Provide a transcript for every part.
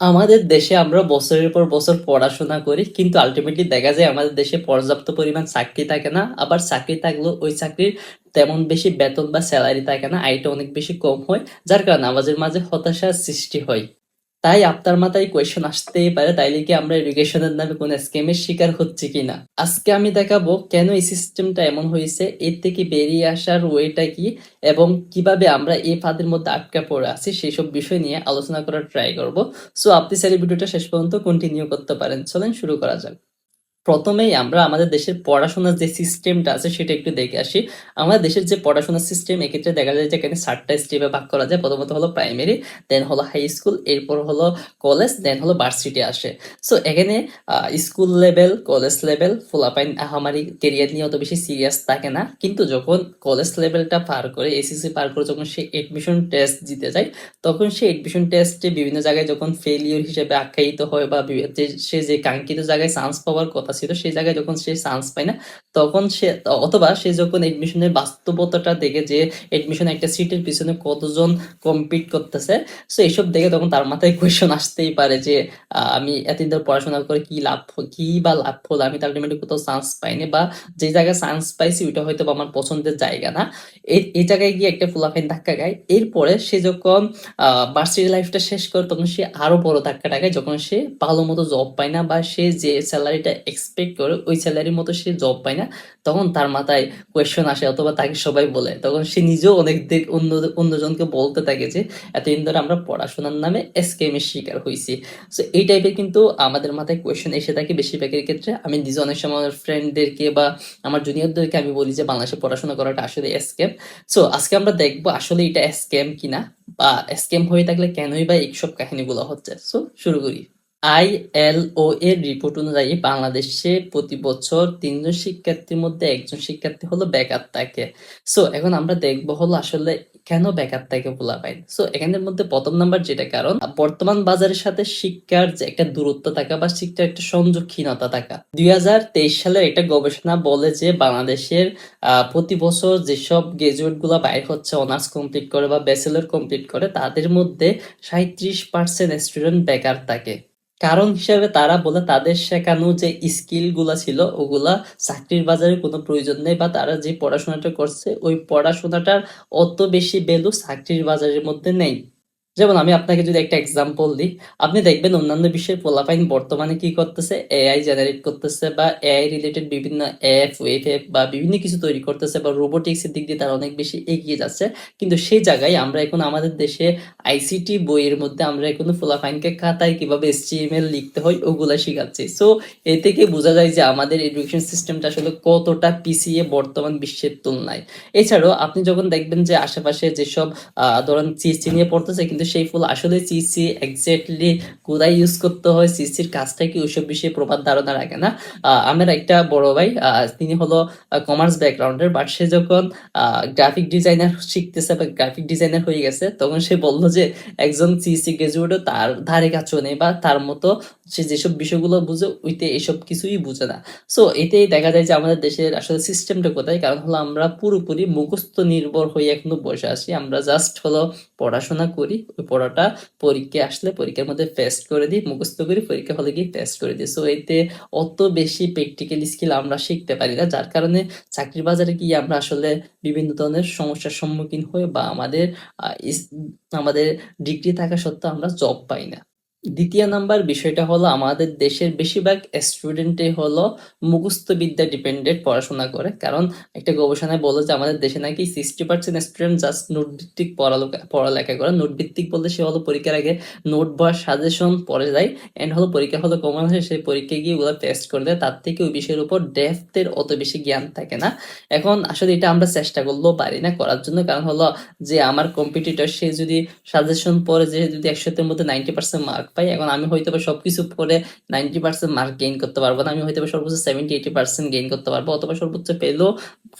আমাদের দেশে আমরা বছরের পর বছর পড়াশোনা করি, কিন্তু আলটিমেটলি দেখা যায় আমাদের দেশে পর্যাপ্ত পরিমাণ চাকরি থাকে না, আবার চাকরি থাকলেও ওই চাকরির তেমন বেশি বেতন বা স্যালারি থাকে না, আয়টা অনেক বেশি কম হয়, যার কারণে আমাদের মাঝে হতাশার সৃষ্টি হয়। তাই আপনার মাথায় কোয়েশন আসতেই পারে, তাইলে কি আমরা এডুকেশনের নামে কোন স্ক্যামের শিকার হচ্ছে কিনা? আজকে আমি দেখাবো কেন এই সিস্টেমটা এমন হয়েছে, এর থেকে বেরিয়ে আসার ওয়েটা কি, এবং কীভাবে আমরা এই ফাঁদের মধ্যে আটকা পড়ে আছি সেই সব বিষয় নিয়ে আলোচনা করার ট্রাই করব। সো আপনি স্যার ভিডিওটা শেষ পর্যন্ত কন্টিনিউ করতে পারেন। চলেন শুরু করা যাক। প্রথমেই আমরা আমাদের দেশের পড়াশোনার যে সিস্টেমটা আছে সেটা একটু দেখে আসি। আমাদের দেশের যে পড়াশোনার সিস্টেম এক্ষেত্রে দেখা যায় যে এখানে চারটা স্টেপে ভাগ করা যায়। প্রথমত হলো প্রাইমারি দেন হলো হাই স্কুল এরপর হলো কলেজ দেন হলো ভার্সিটি আসে। সো এখানে স্কুল লেভেল কলেজ লেভেল ফোলাপাইন, আহামারি কেরিয়ার নিয়ে অত বেশি সিরিয়াস থাকে না। কিন্তু যখন কলেজ লেভেলটা পার করে এসএসসি পার করে যখন সে এডমিশন টেস্ট দিতে যায়, তখন সে এডমিশন টেস্টে বিভিন্ন জায়গায় যখন ফেলিওর হিসেবে আখ্যায়িত হয় বা সে যে কাঙ্ক্ষিত জায়গায় চান্স পাওয়ার কথা ছিল, সেই জায়গায় যখন সে চান্স পায় না, তখন সে, অথবা সে যখন এডমিশনের বাস্তবতাটা দেখে যে এডমিশন একটা সিটের পিছনে কতজন কম্পিট করতেছে সো এইসব দেখে তখন তার মাথায় কোয়েশন আসতেই পারে যে আমি এতদিন ধরে পড়াশোনা করে কি লাভ কি বা লাভ হলো, আমি তো আলটিমেটলি কোথাও চান্স পাইনি বা যে জায়গায় চান্স পাইছি ওইটা হয়তো আমার পছন্দের জায়গা না। এই জায়গায় গিয়ে একটা ফুলাফাইন ধাক্কা খায়, এরপরে সে যখন ভার্সিটি লাইফটা শেষ করে তখন সে আরও বড় ধাক্কা খায় যখন সে ভালো মতো জব পায় না বা সে যে স্যালারিটা এক্সপেক্ট করে ওই স্যালারির মতো সে জব পায় না। তখন তার মাথায় কোয়েশ্চন আসে অথবা তাকে সবাই বলে। তখন সে নিজেও অনেক দিক অন্য, অন্যজনকে বলতে থাকে যে, এতদিন ধরে আমরা পড়াশোনার নামে স্কেমের শিকার হয়েছি। সো এই টাইপের কিন্তু আমাদের মাথায় কোয়েশ্চেন এসে থাকে বেশিরভাগের ক্ষেত্রে। আমি নিজে অনেক সময় আমার ফ্রেন্ডদেরকে বা আমার জুনিয়রদেরকে আমি বলি যে, বাংলাদেশে পড়াশোনা করাটা আসলে স্ক্যাম সো আজকে আমরা দেখব আসলে এটা স্ক্যাম কিনা বা স্ক্যাম হয়ে থাকলে কেনই বা এইসব কাহিনীগুলো হচ্ছে। সো শুরু করি। আইএলও এর রিপোর্ট অনুযায়ী বাংলাদেশে প্রতি বছর তিনজন শিক্ষার্থীর মধ্যে একজন শিক্ষার্থী হলো বেকার থাকে সো এখন আমরা দেখব হলো আসলে কেন বেকার থাকে বলা পাই সো এখানের মধ্যে প্রথম নাম্বার যেটা কারণ, বর্তমান বাজারের সাথে শিক্ষার যে একটা দূরত্ব থাকা বা শিক্ষার একটা সংযোগহীনতা থাকা। দুই হাজার তেইশ সালের একটা গবেষণা বলে যে বাংলাদেশের প্রতি বছর যেসব গ্রাজুয়েটগুলা বাইর হচ্ছে অনার্স কমপ্লিট করে বা ব্যাচেলর কমপ্লিট করে, তাদের মধ্যে সাঁত্রিশ পার্সেন্ট স্টুডেন্ট বেকার থাকে কারণ হিসাবে তারা বলে তাদের শেখানো যে স্কিলগুলা ছিল, ওগুলা চাকরির বাজারে কোনো প্রয়োজন নেই বা তারা যে পড়াশোনাটা করছে, ওই পড়াশোনাটার অত বেশি ভ্যালু চাকরির বাজারের মধ্যে নেই। যেমন আমি আপনাকে যদি একটা এক্সাম্পল দিই, আপনি দেখবেন অন্যান্য বিষয়ের পোলাপাইন বর্তমানে কি করতেছে? এআই জেনারেট করতেছে বা এআই রিলেটেড বিভিন্ন অ্যাপ ওয়েব অ্যাপ বা বিভিন্ন কিছু তৈরি করতেছে বা রোবোটিক্স এর দিক দিয়ে তারা অনেক বেশি এগিয়ে যাচ্ছে। কিন্তু সেই জায়গায় আমরা এখন আমাদের দেশে আইসিটি বইয়ের মধ্যে আমরা এখন পোলাপাইনকে খাতায় কীভাবে এসটিএমএল লিখতে হয় ওগুলা শিখাচ্ছি। সো এ থেকে বোঝা যায় যে আমাদের এডুকেশন সিস্টেমটা আসলে কতটা পিছিয়ে বর্তমান বিশ্বের তুলনায়। এছাড়াও আপনি যখন দেখবেন যে আশেপাশে যেসব ধরেন চিসি নিয়ে পড়তেছে, কিন্তু সেই ফুল আসলে সিসি এক্স্যাক্টলি কোথায় ইউজ করতে হয়। সিসির কাজটা কি ওইসব বিষয়ে প্রবাদ ধারণা রাখে না। আমার একটা বড় ভাই তিনি হলো কমার্স ব্যাকগ্রাউন্ডের বাট সে যখন গ্রাফিক ডিজাইনার শিখতেছে বা গ্রাফিক ডিজাইনার হয়ে গেছে, তখন সে বলল যে, একজন সিসি গ্রাজুয়েটও তার ধারে কাছেও নেই বা তার মতো সে যেসব বিষয়গুলো বুঝে ওইতে এসব কিছুই বুঝে না। সো এতেই দেখা যায় যে আমাদের দেশের আসলে সিস্টেমটা কোথায়? কারণ হলো আমরা পুরোপুরি মুখস্থ নির্ভর হয়ে এখনও বসে আসি আমরা জাস্ট হলো পড়াশোনা করি, ওই পড়াটা পরীক্ষা আসলে পরীক্ষার মধ্যে টেস্ট করে দিই, মুখস্থ করি, পরীক্ষা হলে গিয়ে টেস্ট করে দিই। সো এতে অত বেশি প্র্যাকটিক্যাল স্কিল আমরা শিখতে পারি না, যার কারণে চাকরির বাজারে গিয়ে আমরা আসলে বিভিন্ন ধরনের সমস্যার সম্মুখীন হই বা আমাদের আমাদের ডিগ্রি থাকা সত্ত্বেও আমরা জব পাই না। দ্বিতীয় নাম্বার বিষয়টা হলো আমাদের দেশের বেশিরভাগ স্টুডেন্টই হলো মুখস্থ বিদ্যা ডিপেন্ডেন্ট পড়াশোনা করে। কারণ একটা গবেষণায় বলে যে আমাদের দেশে নাকি sixty percent student just note ভিত্তিক পড়ালেখা পড়ালেখা করে। নোট ভিত্তিক বলতে সে হলো পরীক্ষার আগে নোট বা সাজেশন পড়ে যায় এন্ড হলো পরীক্ষা হলো কমন হয় সেই পরীক্ষায় গিয়ে ওগুলো টেস্ট করে দেয়। তার থেকে ওই বিষয়ের উপর ডেফথের অত বেশি জ্ঞান থাকে না। এখন আসলে এটা আমরা চেষ্টা করলেও পারি না করার জন্য। কারণ হলো যে আমার কম্পিটিটর সে যদি সাজেশন পড়ে যে যদি একশোতের মধ্যে নাইনটি পার্সেন্ট মার্ক পাই, এখন আমি হয়তো বা সবকিছু পড়ে নাইনটি পার্সেন্ট মার্ক গেইন করতে পারব না, আমি হয়তো বা সর্বোচ্চ সেভেন্টি এইটি পার্সেন্ট গেইন করতে পারব, অথবা সর্বোচ্চ পেলেও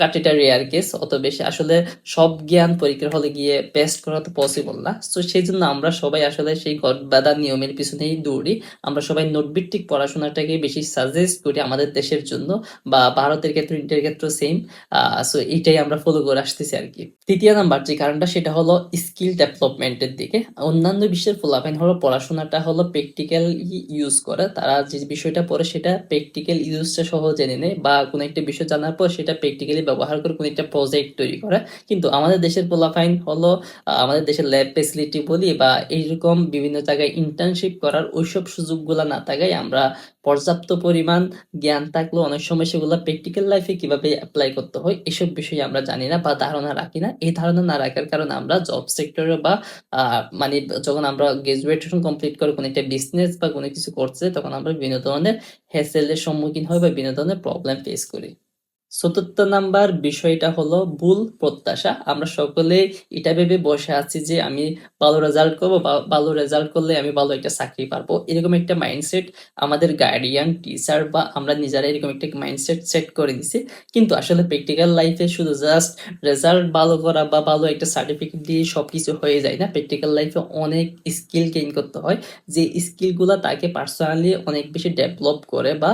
কাটিটা রেয়ার কেস অত বেশি। আসলে সব জ্ঞান পরীক্ষার হলে গিয়ে পেস্ট করা তো পসিবল না। তো সেই জন্য আমরা সবাই আসলে সেই গডবাদা নিয়মের পিছনেই দৌড়ি। আমরা সবাই নোটভিত্তিক পড়াশোনাটাকে বেশি সাজেস্ট করি আমাদের দেশের জন্য, বা ভারতের ক্ষেত্রে, ইন্ডিয়ার ক্ষেত্রে সেম সো এইটাই আমরা ফলো করে আসতেছি আর কি। তৃতীয় নাম্বার যে কারণটা, সেটা হলো স্কিল ডেভেলপমেন্টের দিকে। অন্যান্য বিশ্বের ফলাফল হলো পড়াশোনাটা যারা হলো প্র্যাকটিক্যাল ইউজ করে। তারা যে বিষয়টা পড়ে সেটা প্র্যাকটিক্যাল ইউজটা সহ জেনে নেয় বা কোনো একটা বিষয় জানার পর সেটা প্র্যাকটিক্যালি ব্যবহার করে কোনো একটা প্রজেক্ট তৈরি করে। কিন্তু আমাদের দেশের পোলাফাইন হলো আমাদের দেশের ল্যাব ফেসিলিটি বলি বা এইরকম বিভিন্ন জায়গায় ইন্টার্নশিপ করার ওইসব সুযোগগুলো না থাকায় আমরা পর্যাপ্ত পরিমাণ জ্ঞান থাকলেও অনেক সময় সেগুলো প্র্যাকটিক্যাল লাইফে কীভাবে অ্যাপ্লাই করতে হয়, এসব বিষয়ে আমরা জানি না বা ধারণা রাখি না। এই ধারণা না রাখার কারণে আমরা জব সেক্টরে বা মানে যখন আমরা গ্রাজুয়েশন কমপ্লিট করে কোনো একটা বিজনেস বা কোনো কিছু করছে, তখন আমরা বিভিন্ন ধরনের সম্মুখীন হয় বা বিভিন্ন ধরনের প্রবলেম ফেস করি। চতুর্থ নাম্বার বিষয়টা হলো ভুল প্রত্যাশা। আমরা সকলে এটা ভেবে বসে আছি যে আমি ভালো রেজাল্ট করব ভালো রেজাল্ট করলে আমি ভালো একটা চাকরি পারব। এরকম একটা মাইন্ডসেট আমাদের গার্ডিয়ান টিচার বা আমরা নিজেরা এরকম একটা মাইন্ডসেট সেট করে দিছি। কিন্তু আসলে প্র্যাকটিক্যাল লাইফে শুধু জাস্ট রেজাল্ট ভালো করা বা ভালো একটা সার্টিফিকেট দিয়ে সবকিছু হয়ে যায় না। প্র্যাকটিক্যাল লাইফে অনেক স্কিল গেইন করতে হয়। যে স্কিলগুলো তাকে পার্সোনালি অনেক বেশি ডেভেলপ করে বা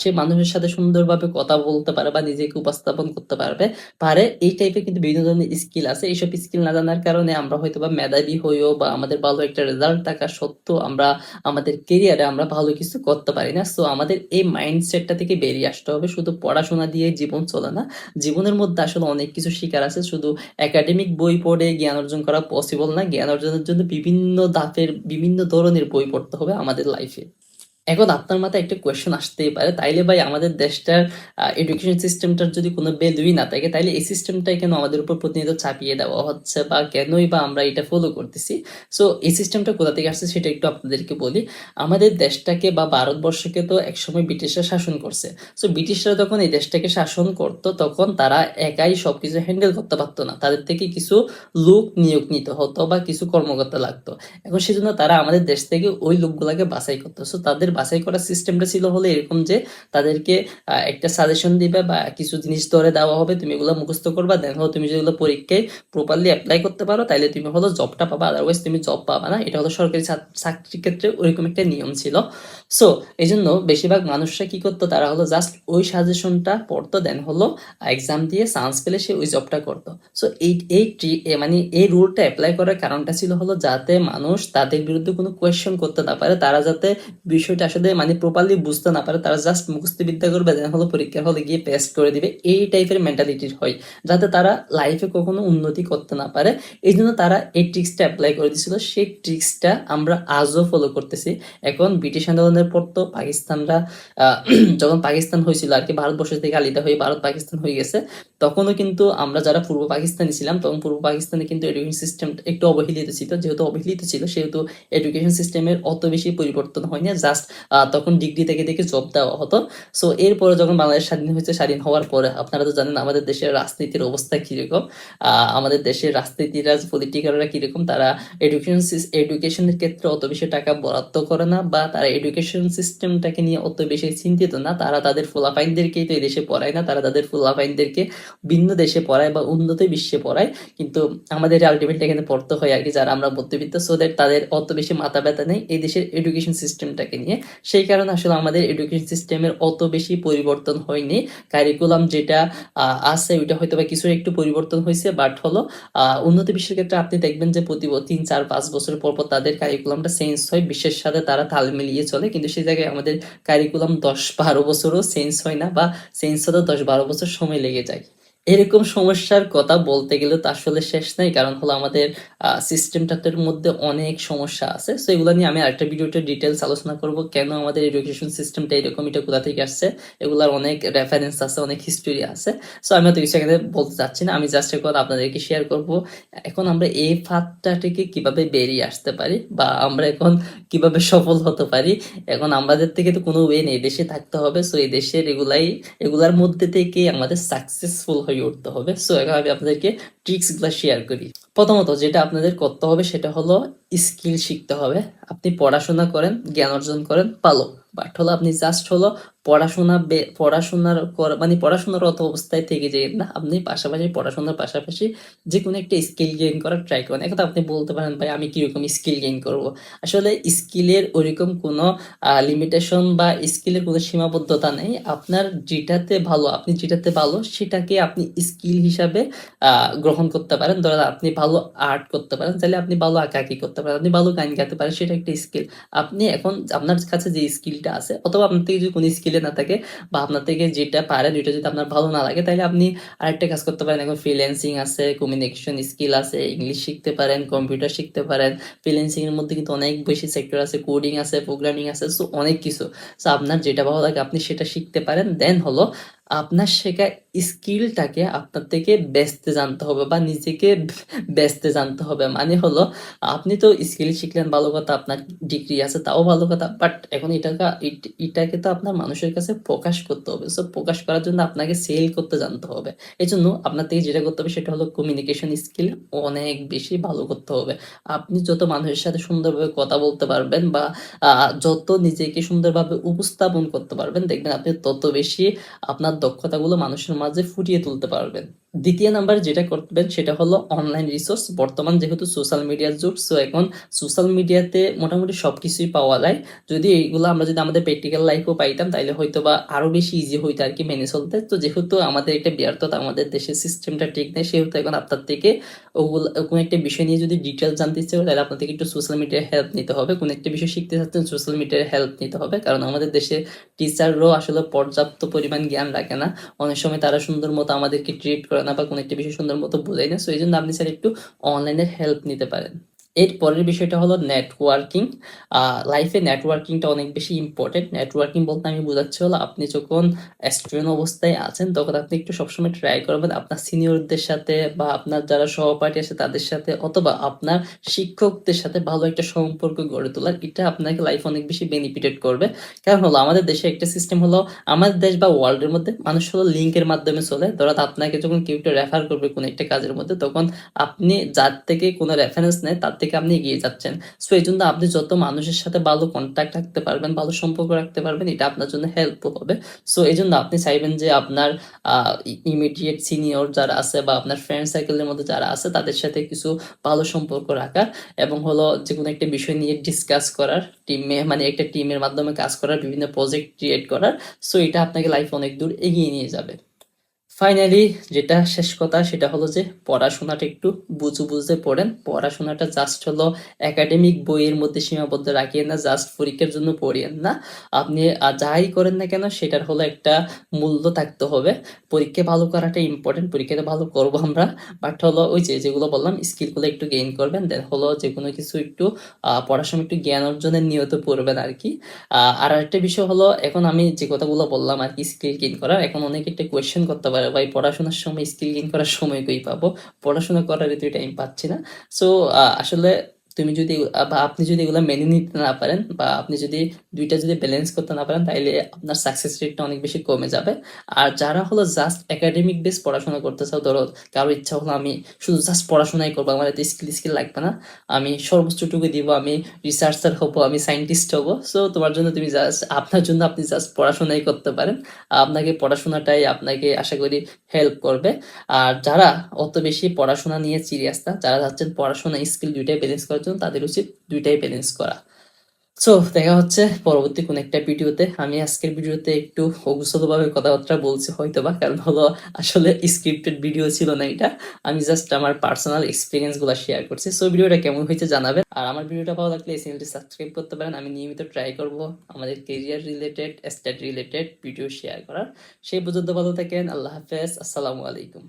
সে মানুষের সাথে সুন্দরভাবে কথা বলতে পারে বা নিজেকে উপস্থাপন করতে পারবে। পারে এই টাইপের কিন্তু বিভিন্ন ধরনের স্কিল আছে। এইসব স্কিল না জানার কারণে আমরা হয়তো বা মেধাবী হইও বা আমাদের ভালো একটা রেজাল্ট থাকা সত্ত্বেও আমরা আমাদের কেরিয়ারে আমরা ভালো কিছু করতে পারি না। সো আমাদের এই মাইন্ডসেটটা থেকে বেরিয়ে আসতে হবে। শুধু পড়াশোনা দিয়ে জীবন চলে না। জীবনের মধ্যে আসলে অনেক কিছু শিকার আছে। শুধু একাডেমিক বই পড়ে জ্ঞান অর্জন করা পসিবল না। জ্ঞান অর্জনের জন্য বিভিন্ন ধাপের বিভিন্ন ধরনের বই পড়তে হবে আমাদের লাইফে এখন আপনার মাথায় একটা কোয়েশ্চেন আসতেই পারে, তাইলে ভাই আমাদের দেশটার এডুকেশন সিস্টেমটার যদি কোনো ভ্যালুই না থাকে, তাইলে এই সিস্টেমটাই কেন আমাদের উপর প্রতিনিয়ত চাপিয়ে দেওয়া হচ্ছে বা কেনই বা আমরা এটা ফলো করতেছি? সো এই সিস্টেমটা কোথা থেকে আসছে সেটা একটু আপনাদেরকে বলি। আমাদের দেশটাকে বা ভারতবর্ষকে তো একসময় ব্রিটিশরা শাসন করছে। সো ব্রিটিশরা যখন এই দেশটাকে শাসন করতো, তখন তারা একাই সবকিছু হ্যান্ডেল করতে পারতো না। তাদের থেকে কিছু লোক নিয়োগ নিতে হতো বা কিছু কর্মকর্তা লাগতো। এখন সেজন্য তারা আমাদের দেশ থেকে ওই লোকগুলাকে বাছাই করতো। সো তাদের বাছাই করার সিস্টেমটা ছিল হলো এরকম যে তাদেরকে একটা সাজেশন দিবে বা কিছু জিনিস ধরে দেওয়া হবে, তুমি এগুলো মুখস্থ করবা হলো তুমি যেগুলো পরীক্ষায় প্রপারলি অ্যাপ্লাই করতে পারো তাহলে তুমি হলো জবটা পাবা আদারওয়াইজ তুমি জব পাবা না। এটা হলো সরকারি চাক- চাকরির ক্ষেত্রে ওইরকম একটা নিয়ম ছিল। সো এই জন্য বেশিরভাগ মানুষরা কি করতো, তারা হলো জাস্ট ওই সাজেশনটা পড়তো, দেন হলো এক্সাম দিয়ে চান্স পেলে সে ওই জবটা করতো। সো এই এই মানে এই রুলটা অ্যাপ্লাই করার কারণটা ছিল হলো যাতে মানুষ তাদের বিরুদ্ধে কোনো কোয়েশ্চেন করতে না পারে, তারা যাতে বিষয়টা আসলে মানে প্রপারলি বুঝতে না পারে, তারা জাস্ট মুখস্থ বিদ্যা করবে দেন হলো পরীক্ষার হলে গিয়ে পেস্ট করে দিবে। এই টাইপের মেন্টালিটির হয়, যাতে তারা লাইফে কখনো উন্নতি করতে না পারে। এই জন্য তারা এই ট্রিক্সটা অ্যাপ্লাই করে দিয়েছিল। সেই ট্রিক্সটা আমরা আজও ফলো করতেছি। এখন ব্রিটিশ আন্দোলনের পর তো পাকিস্তানরা যখন পাকিস্তান হয়েছিল আর কি, ভারতবর্ষ থেকে আলাদা হয়ে ভারত পাকিস্তান হয়ে গেছে, তখনও কিন্তু আমরা যারা পূর্ব পাকিস্তানি ছিলাম, তখন পূর্ব পাকিস্তানে কিন্তু এডুকেশন সিস্টেম একটু অবহেলিত ছিল। যেহেতু অবহেলিত ছিল, সেহেতু এডুকেশন সিস্টেমের অত বেশি পরিবর্তন হয়নি জাস্ট তখন ডিগ্রি থেকে থেকে জব দেওয়া হতো। সো এরপরে যখন বাংলাদেশ স্বাধীন হয়েছে, স্বাধীন হওয়ার পরে, আপনারা তো জানেন আমাদের দেশের রাজনীতির অবস্থা কীরকম। আমাদের দেশের রাজনীতিরা পলিটিক্যালরা কীরকম, তারা এডুকেশন এডুকেশনের ক্ষেত্রে অত বেশি টাকা বরাদ্দ করে না বা তারা এডুকেশন সিস্টেমটাকে নিয়ে অত বেশি চিন্তিত না। তারা তাদের ফুলাফাইনদেরকেই তো এই দেশে পড়ায় না, তারা তাদের ফুলাফাইনদেরকে ভিন্ন দেশে পড়ায় বা উন্নত বিশ্বে পড়ায়। কিন্তু আমাদের আলটিমেটলি এখানে পড়তে হয় আর কি, যারা আমরা মধ্যবিত্ত সো দ্যাট তাদের অত বেশি মাথা ব্যথা নেই এই দেশের এডুকেশন সিস্টেমটাকে নিয়ে। সেই কারণে আসলে আমাদের এডুকেশন সিস্টেমের অত বেশি পরিবর্তন হয়নি। কারিকুলাম যেটা আছে ওইটা হয়তো বা কিছু একটু পরিবর্তন হয়েছে বাট হলো উন্নত বিশ্বের ক্ষেত্রে আপনি দেখবেন যে প্রতি তিন, চার, পাঁচ বছর পর পর তাদের কারিকুলামটা চেঞ্জ হয়। বিশ্বের সাথে তারা তাল মিলিয়ে চলে। কিন্তু সেই জায়গায় আমাদের কারিকুলাম দশ বারো বছরও চেঞ্জ হয় না বা চেঞ্জ হতে দশ বারো বছর সময় লেগে যায়। এরকম সমস্যার কথা বলতে গেলে তো আসলে শেষ নাই, কারণ হলো আমাদের সিস্টেমটার মধ্যে অনেক সমস্যা আছে। সো এগুলো নিয়ে আমি আরেকটা ভিডিওতে ডিটেলস আলোচনা করব, কেন আমাদের এডুকেশন সিস্টেমটা এরকম, এটা কোথা থেকে আসছে? এগুলার অনেক রেফারেন্স আছে, অনেক হিস্টোরি আছে। সো আমি কিছু এখানে বলতে চাচ্ছি না, আমি জাস্ট এখন আপনাদেরকে শেয়ার করব, এখন আমরা এই ফাঁদটা থেকে কীভাবে বেরিয়ে আসতে পারি, বা আমরা এখন কীভাবে সফল হতে পারি, এখন আমাদের থেকে তো কোনো ওয়ে নেই, দেশে থাকতে হবে। সো এই দেশের এগুলাই, এগুলার মধ্যে থেকে আমাদের সাকসেসফুল হয়ে উঠতে হবে। সো এখন আমি আপনাদেরকে ট্রিক্সগুলো শেয়ার করি। প্রথমত যেটা আপনাদের করতে হবে সেটা হলো স্কিল শিখতে হবে। আপনি পড়াশোনা করেন, জ্ঞান অর্জন করেন ভালো বাট হলো আপনি জাস্ট হলো পড়াশোনা পড়াশোনার মানে পড়াশোনার অত অবস্থায় থেকে যে না। আপনি পাশাপাশি পড়াশোনার পাশাপাশি যে কোনো একটা স্কিল গেইন করার ট্রাই করেন। এখন আপনি বলতে পারেন, ভাই, আমি কীরকম স্কিল গেইন করব? আসলে স্কিলের ওইরকম কোনো লিমিটেশন বা স্কিলের কোনো সীমাবদ্ধতা নেই। আপনার যেটাতে ভালো, আপনি যেটাতে ভালো, সেটাকে আপনি স্কিল হিসাবে গ্রহণ করতে পারেন। ধরেন আপনি ভালো আর্ট করতে পারেন, তাহলে আপনি ভালো আঁকাআঁকি করতে পারেন, আপনি ভালো গান গাইতে পারেন, সেটা একটা স্কিল আপনি এখন আপনার কাছে যে স্কিলটা আছে, অথবা আপনার থেকে যদি কোনো স্কিলে না থাকে বা আপনার থেকে যেটা পারেন ওইটা যদি আপনার ভালো না লাগে, তাহলে আপনি আরেকটা কাজ করতে পারেন, এখন ফ্রিল্যান্সিং আছে কমিউনিকেশন স্কিল আছে ইংলিশ শিখতে পারেন কম্পিউটার শিখতে পারেন ফ্রিল্যান্সিং এর মধ্যে কিন্তু অনেক বেশি সেক্টর আছে কোডিং আছে প্রোগ্রামিং আছে সো অনেক কিছু। সো আপনার যেটা ভালো লাগে আপনি সেটা শিখতে পারেন দেন হলো আপনার শেখা স্কিলটাকে আপনার থেকে বেচতে জানতে হবে বা নিজেকে বেচতে জানতে হবে। মানে হলো, আপনি তো স্কিল শিখলেন, ভালো কথা, আপনার ডিগ্রি আছে, তাও ভালো কথা বাট এখন এটাকে এটাকে তো আপনার মানুষের কাছে প্রকাশ করতে হবে। সো প্রকাশ করার জন্য আপনাকে সেল করতে জানতে হবে। এই জন্য আপনার থেকে যেটা করতে হবে, সেটা হলো কমিউনিকেশন স্কিল অনেক বেশি ভালো করতে হবে। আপনি যত মানুষের সাথে সুন্দরভাবে কথা বলতে পারবেন বা যত নিজেকে সুন্দরভাবে উপস্থাপন করতে পারবেন, দেখবেন আপনি তত বেশি আপনার দক্ষতাগুলো মানুষের মাঝে ফুটিয়ে তুলতে পারবেন। দ্বিতীয় নাম্বার যেটা করবেন সেটা হলো অনলাইন রিসোর্স বর্তমান যেহেতু সোশ্যাল মিডিয়ার যুগ সো এখন সোশ্যাল মিডিয়াতে মোটামুটি সবকিছুই পাওয়া যায়। যদি এইগুলো আমরা যদি আমাদের প্র্যাকটিক্যাল লাইফও পাইতাম তাহলে হয়তো বা আরও বেশি ইজি হইতো আর কি মেনে চলতে। তো যেহেতু আমাদের একটা ব্যর্থতা, আমাদের দেশের সিস্টেমটা ঠিক নেই, সেহেতু এখন আপনার থেকে ওগুলো, কোনো একটা বিষয় নিয়ে যদি ডিটেলস জানতে করে তাহলে আপনার থেকে একটু সোশ্যাল মিডিয়ার হেল্প নিতে হবে। কোনো একটা বিষয় শিখতে চাচ্ছেন সোশ্যাল মিডিয়ার হেল্প নিতে হবে। কারণ আমাদের দেশে টিচাররাও আসলে পর্যাপ্ত পরিমাণ জ্ঞান রাখে না। অনেক সময় তারা সুন্দর মতো আমাদেরকে ট্রিট করে না বা কোনো একটা বিষয় সুন্দর মতো বোঝাই না। সো এই জন্য আপনি স্যার একটু অনলাইনের হেল্প নিতে পারেন। এর পরের বিষয়টা হলো নেটওয়ার্কিং লাইফে নেটওয়ার্কিংটা অনেক বেশি ইম্পর্টেন্ট নেটওয়ার্কিং বলতে আমি বোঝাচ্ছি হলো আপনি যখন স্টুডেন্ট অবস্থায় আছেন, তখন আপনি একটু সবসময় ট্রাই করবেন আপনার সিনিয়রদের সাথে বা আপনার যারা সহপাঠী আছে তাদের সাথে অথবা আপনার শিক্ষকদের সাথে ভালো একটা সম্পর্ক গড়ে তোলার। এটা আপনাকে লাইফ অনেক বেশি বেনিফিটেড করবে। কারণ হলো আমাদের দেশে একটা সিস্টেম হলো আমাদের দেশ বা ওয়ার্ল্ডের মধ্যে মানুষ হলো লিঙ্কের মাধ্যমে চলে। ধরো আপনাকে যখন কেউ একটু রেফার করবে কোনো একটা কাজের মধ্যে, তখন আপনি যার থেকে কোনো রেফারেন্স নেয় তার থেকে আপনি এগিয়ে যাচ্ছেন। সো এই জন্য আপনি যত মানুষের সাথে ভালো কন্ট্যাক্ট রাখতে পারবেন, ভালো সম্পর্ক রাখতে পারবেন, এটা আপনার জন্য হেল্পফুল হবে। সো এই জন্য আপনি চাইবেন যে আপনার ইমিডিয়েট সিনিয়র যারা আছে বা আপনার ফ্রেন্ড সার্কেলের মধ্যে যারা আছে, তাদের সাথে কিছু ভালো সম্পর্ক রাখার এবং হলো যে কোনো একটা বিষয় নিয়ে ডিসকাস করার টিমে মানে একটা টিমের মাধ্যমে কাজ করার, বিভিন্ন প্রজেক্ট ক্রিয়েট করার। সো এটা আপনাকে লাইফ অনেক দূর এগিয়ে নিয়ে যাবে। ফাইনালি যেটা শেষ কথা, সেটা হলো যে পড়াশোনাটা একটু বুঝু বুঝে পড়েন। পড়াশোনাটা জাস্ট হলো একাডেমিক বইয়ের মধ্যে সীমাবদ্ধ রাখিয়ে না জাস্ট পরীক্ষার জন্য পড়িয়েন না। আপনি যাই করেন না কেন, সেটার হলো একটা মূল্য থাকতে হবে। পরীক্ষা ভালো করাটা ইম্পর্টেন্ট পরীক্ষাটা ভালো করব আমরা। বাট হলো ওই যে, যেগুলো বললাম স্কিলগুলো একটু গেইন করবেন দেন হলো যে কোনো কিছু একটু সময় একটু জ্ঞান অর্জনের নিয়ত পড়বেন আর কি আর একটা বিষয় হলো, এখন আমি যে কথাগুলো বললাম আর কি স্কিল গেইন করার, এখন অনেক একটা কোয়েশ্চেন করতে পারে ভাই, পড়াশোনার সময় স্কিল গেইন করার সময় কই পাবো। পড়াশোনা করার তুই টাইম পাচ্ছি না। সো আসলে তুমি যদি বা আপনি যদি এগুলো মেনে নিতে না পারেন বা আপনি যদি দুইটা যদি ব্যালেন্স করতে না পারেন তাহলে আপনার সাকসেস রেটটা অনেক বেশি কমে যাবে। আর যারা হলো জাস্ট একাডেমিক বেস পড়াশোনা করতে চাও, ধরো কারও ইচ্ছা হলো আমি শুধু জাস্ট পড়াশোনাই করব, আমার এত স্কিল স্কিল লাগবে না। আমি সর্বোচ্চটুকু দিব, আমি রিসার্চার হব, আমি সায়েন্টিস্ট হব। সো তোমার জন্য তুমি জাস্ট আপনার জন্য আপনি জাস্ট পড়াশোনাই করতে পারেন। আপনাকে পড়াশোনাটাই আপনাকে আশা করি হেল্প করবে। আর যারা অত বেশি পড়াশোনা নিয়ে সিরিয়াস না, যারা যাচ্ছেন পড়াশোনা স্কিল দুইটাই ব্যালেন্স করার জন্য তাদের উচিত দুইটাই ব্যালেন্স করা। সো দেখা হচ্ছে পরবর্তী কোন একটা ভিডিওতে। আমি আজকের ভিডিওতে একটু অগুছলভাবে কথাবার্তা বলছি হয়তো বা কারণ হলো আসলে স্ক্রিপ্টেড ভিডিও ছিল না এটা। আমি জাস্ট আমার পার্সোনাল এক্সপিরিয়েন্সগুলো শেয়ার করছি। সো ভিডিওটা কেমন হয়েছে জানাবেন। আর আমার ভিডিওটা ভালো লাগলে এই চ্যানেলটি সাবস্ক্রাইব করতে পারেন। আমি নিয়মিত ট্রাই করব আমাদের career related state related video share করার। সেই পর্যন্ত ভালো থাকেন। আল্লাহ হাফেজ। আসসালামু আলাইকুম।